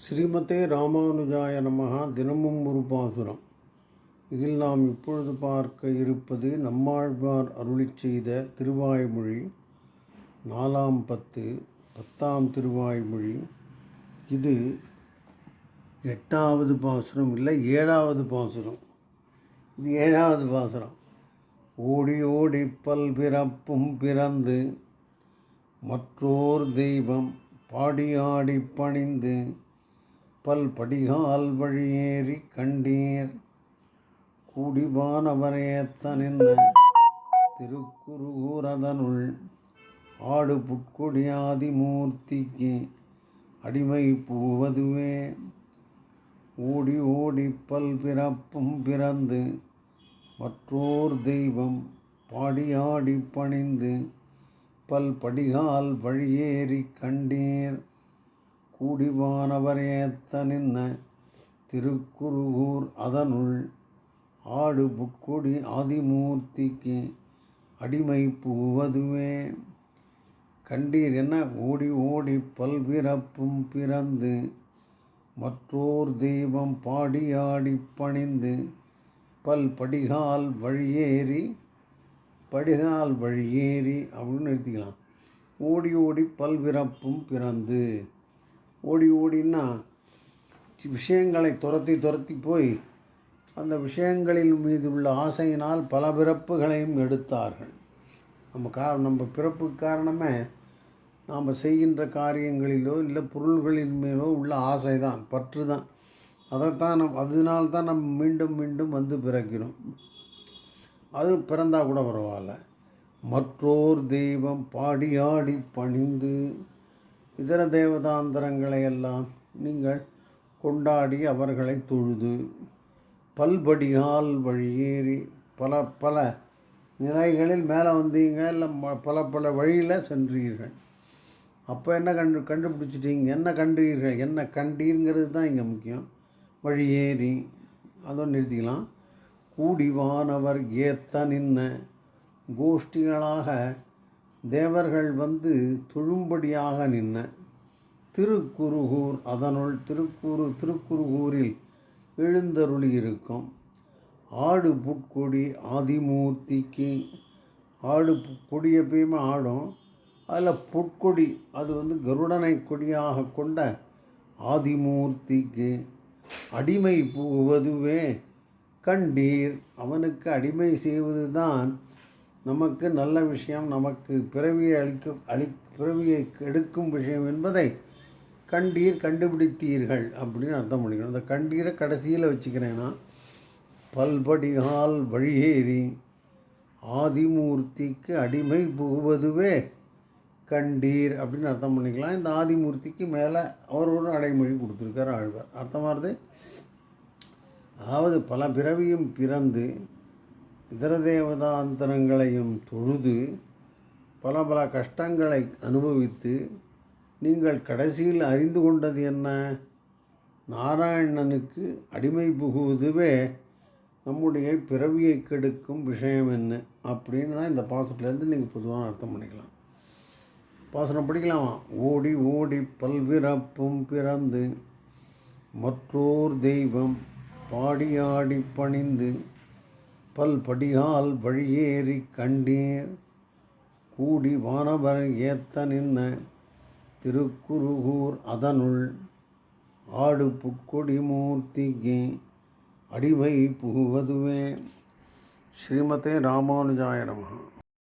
ஸ்ரீமதே ராமானுஜாய நமகா தினமும் ஒரு பாசுரம். இதில் நாம் இப்பொழுது பார்க்க இருப்பது நம்மாழ்வார் அருளிச் செய்த திருவாய்மொழி. நாலாம் பத்து பத்தாம் திருவாய்மொழி. இது எட்டாவது பாசுரம் இல்லை ஏழாவது பாசுரம். இது ஏழாவது பாசுரம். ஓடி ஓடி பல் பிறப்பும் பிறந்து மற்றோர் தெய்வம் பாடி ஆடி பணிந்து பல் படிகால் வழியேறி கண்டீர். கூடிவானவரேத்தனின்ன திருக்குறுகூரதனுள் ஆடு புட்கொடியாதிமூர்த்திக்கு அடிமை பூவதுவே. ஓடி ஓடி பல் பிறப்பும் பிறந்து மற்றோர் தெய்வம் பாடியாடி பணிந்து பல் படிகால் வழியேறி கண்டீர். கூடிவானவர் ஏத்த நின்ன திருக்குருகூர் அதனுள் ஆடு புட்கொடி ஆதிமூர்த்திக்கு அடிமை பூவதுவே. கண்டீர் என்ன? ஓடி ஓடி பல்பிறப்பும் பிறந்து மற்றோர் தெய்வம் பாடியாடி பணிந்து பல் படிகால் வழியேறி படிகால் வழியேறி அப்படின்னு நிறுத்திக்கலாம். ஓடி ஓடி பல்பிறப்பும் பிறந்து ஓடி ஓடின்னா விஷயங்களை துரத்தி துரத்தி போய் அந்த விஷயங்களில் மீது உள்ள ஆசையினால் பல பிறப்புகளையும் எடுத்தார்கள். நம்ம கா நம்ம பிறப்பு காரணமே நாம் செய்கின்ற காரியங்களிலோ இல்லை பொருள்களின் மேலோ உள்ள ஆசை தான் பற்று தான் அதைத்தான் நம் அதனால்தான் நம்ம மீண்டும் மீண்டும் வந்து பிறக்கிறோம். அது பிறந்தால் கூட பரவாயில்ல. மற்றோர் தெய்வம் பாடியாடி பணிந்து இதர தேவதாந்தரங்களை எல்லாம் நீங்கள் கொண்டாடி அவர்களை தொழுது பல்படிகால் வழியேறி பல பல நிலைகளில் மேலே வந்தீங்க இல்லை ம- பல பல வழியில் சென்றீர்கள். அப்போ என்ன கண்டு கண்டுபிடிச்சிட்டீங்க? என்ன கண்டீர்கள்? என்ன கண்டீர்ங்கிறது தான் இங்கே முக்கியம். வழியேறி அதோடு நிறுத்திக்கலாம். கூடிவானவர் ஏத்த நின்ன கோஷ்டிகளாக தேவர்கள் வந்து தொழும்படியாக நின்ன திருக்குருகூர் அதனுள் திருக்குரு திருக்குருகூரில் எழுந்தருளி இருக்கும். ஆடு புட்கொடி ஆதிமூர்த்திக்கு ஆடு பு- கொடி எப்பயுமே ஆடும். அதில் புட்கொடி அது வந்து கருடனை கொடியாக கொண்ட ஆதிமூர்த்திக்கு அடிமை புகுவதுவே கண்டீர். அவனுக்கு அடிமை செய்வது தான் நமக்கு நல்ல விஷயம் நமக்கு பிறவியை அளிக்க அளி பிறவியை எடுக்கும் விஷயம் என்பதை கண்டீர் கண்டுபிடித்தீர்கள் அப்படின்னு அர்த்தம் பண்ணிக்கணும். அந்த கண்டீரை கடைசியில் வச்சுக்கிறேன்னா பல்படிகால் வழியேறி ஆதிமூர்த்திக்கு அடிமை புகுவதுவே கண்டீர் அப்படின்னு அர்த்தம் பண்ணிக்கலாம். இந்த ஆதிமூர்த்திக்கு மேலே அவர் ஒரு அடைமொழி கொடுத்துருக்கார் ஆழ்வார். அர்த்தமானது அதாவது பல பிறவியும் பிறந்து இதர தேவதாந்தரங்களையும் தொழுது பல பல கஷ்டங்களை அனுபவித்து நீங்கள் கடைசியில் அறிந்து கொண்டது என்ன? நாராயணனுக்கு அடிமை புகுவதுவே நம்முடைய பிறவியை கெடுக்கும் விஷயம் என்ன? அப்படின்னு தான் இந்த பாசத்துலேருந்து நீங்கள் பொதுவாக அர்த்தம் பண்ணிக்கலாம். பாசனம் படிக்கலாமா? ஓடி ஓடி பல்பிறப்பும் பிறந்து மற்றோர் தெய்வம் பாடியாடி பணிந்து பல்படியால் வழியேறி கண்டீர். கூடி வானவர் ஏத்த நின்ன திருக்குருகூர் அதனுள் ஆடு புக்கொடி மூர்த்திக்கு அடிவை புகுவதுவே. ஸ்ரீமதே ராமானுஜாய நமகா